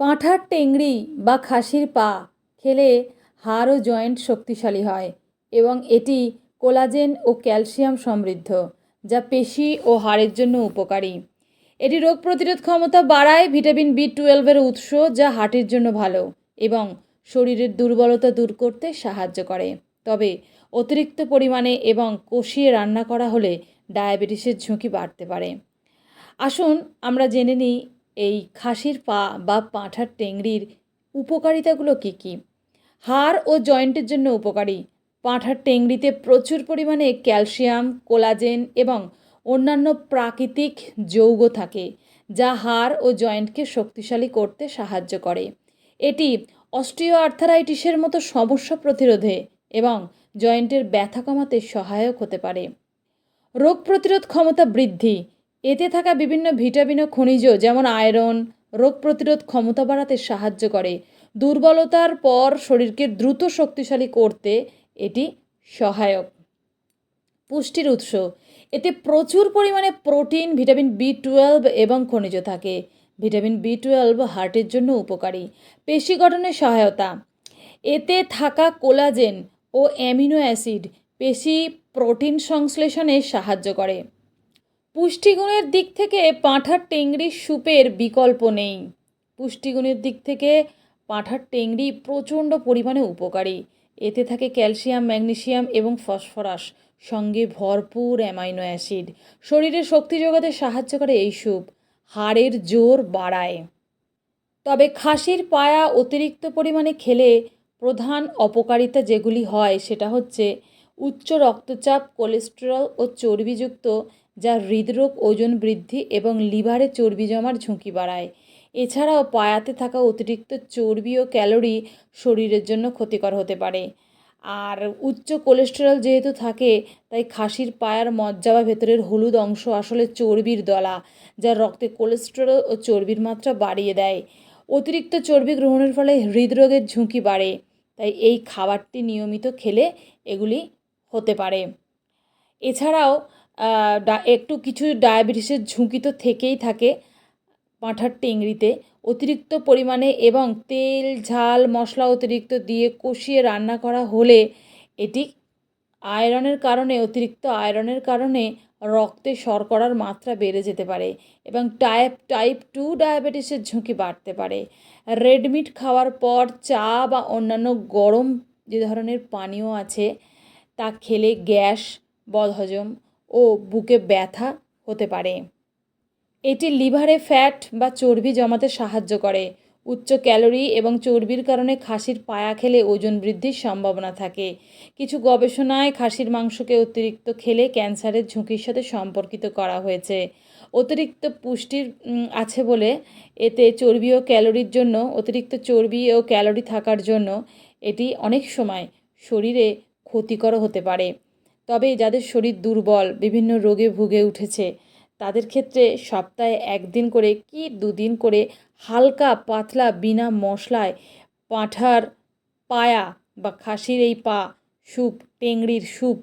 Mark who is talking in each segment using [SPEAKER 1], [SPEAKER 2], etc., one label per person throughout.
[SPEAKER 1] পাঁঠার টেংরি বা খাসির পা খেলে হাড় ও জয়েন্ট শক্তিশালী হয় এবং এটি কোলাজেন ও ক্যালসিয়াম সমৃদ্ধ, যা পেশি ও হাড়ের জন্য উপকারী। এটি রোগ প্রতিরোধ ক্ষমতা বাড়ায় ভিটামিন বি টুয়েলভের উৎস, যা হার্টের জন্য ভালো এবং শরীরের দুর্বলতা দূর করতে সাহায্য করে। তবে অতিরিক্ত পরিমাণে এবং কষিয়ে রান্না করা হলে ডায়াবেটিসের ঝুঁকি বাড়তে পারে। আসুন আমরা জেনে নিই এই খাসির পা বা পাঁঠার টেংরির উপকারিতাগুলো কী কী? হাড় ও জয়েন্টের জন্য উপকারী। পাঁঠার টেংরিতে প্রচুর পরিমাণে ক্যালসিয়াম, কোলাজেন এবং অন্যান্য প্রাকৃতিক যৌগ থাকে, যা হাড় ও জয়েন্টকে শক্তিশালী করতে সাহায্য করে। এটি অস্ট্রিও আর্থারাইটিসের মতো সমস্যা প্রতিরোধে এবং জয়েন্টের ব্যথা কমাতে সহায়ক হতে পারে। রোগ প্রতিরোধ ক্ষমতা বৃদ্ধি এতে থাকা বিভিন্ন ভিটামিন ও খনিজ যেমন আয়রন, রোগ প্রতিরোধ ক্ষমতা বাড়াতে সাহায্য করে। দুর্বলতার পর শরীরকে দ্রুত শক্তিশালী করতে এটি সহায়ক। পুষ্টির উৎস। এতে প্রচুর পরিমাণে প্রোটিন, ভিটামিন বি টুয়েলভ এবং খনিজ থাকে। ভিটামিন বি টুয়েলভ হার্টের জন্য উপকারী। পেশি গঠনে সহায়তা। এতে থাকা কোলাজেন ও অ্যামিনো অ্যাসিড পেশি প্রোটিন সংশ্লেষণে সাহায্য করে। পুষ্টিগুণের দিক থেকে পাঁঠার টেংরি স্যুপের বিকল্প নেই। পুষ্টিগুণের দিক থেকে পাঁঠার টেংরি প্রচণ্ড পরিমাণে উপকারী। এতে থাকে ক্যালসিয়াম, ম্যাগনেসিয়াম এবং ফসফরাস, সঙ্গে ভরপুর অ্যামাইনো অ্যাসিড। শরীরে শক্তি যোগাতে সাহায্য করে এই স্যুপ হাড়ের জোর বাড়ায়। তবে খাসির পায়া অতিরিক্ত পরিমাণে খেলে প্রধান অপকারিতা যেগুলি হয় সেটা হচ্ছে উচ্চ রক্তচাপ, কোলেস্টেরল ও চর্বিযুক্ত যা হৃদরোগ, ওজন বৃদ্ধি এবং লিভারে চর্বি জমার ঝুঁকি বাড়ায়। এছাড়াও পায়াতে থাকা অতিরিক্ত চর্বি ও ক্যালোরি শরীরের জন্য ক্ষতিকর হতে পারে। আর উচ্চ কোলেস্টেরল যেহেতু থাকে, তাই খাসির পায়ার মজ্জা বা ভেতরের হলুদ অংশ আসলে চর্বির দলা, যা রক্তে কোলেস্টেরল ও চর্বির মাত্রা বাড়িয়ে দেয়। অতিরিক্ত চর্বি গ্রহণের ফলে হৃদরোগের ঝুঁকি বাড়ে, তাই এই খাবারটি নিয়মিত খেলে এগুলি হতে পারে। এছাড়াও একটু কিছু ডায়াবেটিসের ঝুঁকি তো থেকেই থাকে পাঁঠার টেংরিতে অতিরিক্ত পরিমাণে এবং তেল, ঝাল, মশলা অতিরিক্ত দিয়ে কষিয়ে রান্না করা হলে এটি আয়রনের কারণে, অতিরিক্ত আয়রনের কারণে রক্তে শর্করার মাত্রা বেড়ে যেতে পারে এবং টাইপ টাইপ টু ডায়াবেটিসের ঝুঁকি বাড়তে পারে। রেড মিট খাওয়ার পর চা বা অন্যান্য গরম যে ধরনের পানীয় আছে, তা খেলে গ্যাস, বদহজম ও বুকে ব্যথা হতে পারে। এটি লিভারে ফ্যাট বা চর্বি জমাতে সাহায্য করে। উচ্চ ক্যালোরি এবং চর্বির কারণে খাসির পায়া খেলে ওজন বৃদ্ধির সম্ভাবনা থাকে। কিছু গবেষণায় খাসির মাংসকে অতিরিক্ত খেলে ক্যান্সারের ঝুঁকির সাথে সম্পর্কিত করা হয়েছে। অতিরিক্ত পুষ্টির আছে বলে এতে চর্বি ও ক্যালোরির জন্য, অতিরিক্ত চর্বি ও ক্যালোরি থাকার জন্য এটি অনেক সময় শরীরে ক্ষতিকর হতে পারে। তবে যাদের শরীর দুর্বল, বিভিন্ন রোগে ভুগে উঠেছে, তাদের ক্ষেত্রে সপ্তাহে একদিন করে কি দুদিন করে হালকা পাতলা বিনা মশলায় পাঁঠার পায়া বা খাসির এই পা, স্যুপ টেংরির স্যুপ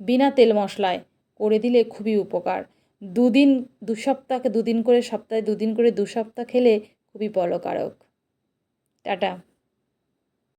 [SPEAKER 1] বিনা তেল মশলায় করে দিলে খুবই উপকার। দুদিন, দু সপ্তাহকে দুদিন করে, সপ্তাহে দুদিন করে দু সপ্তাহ খেলে খুবই বলকারক। টাটা।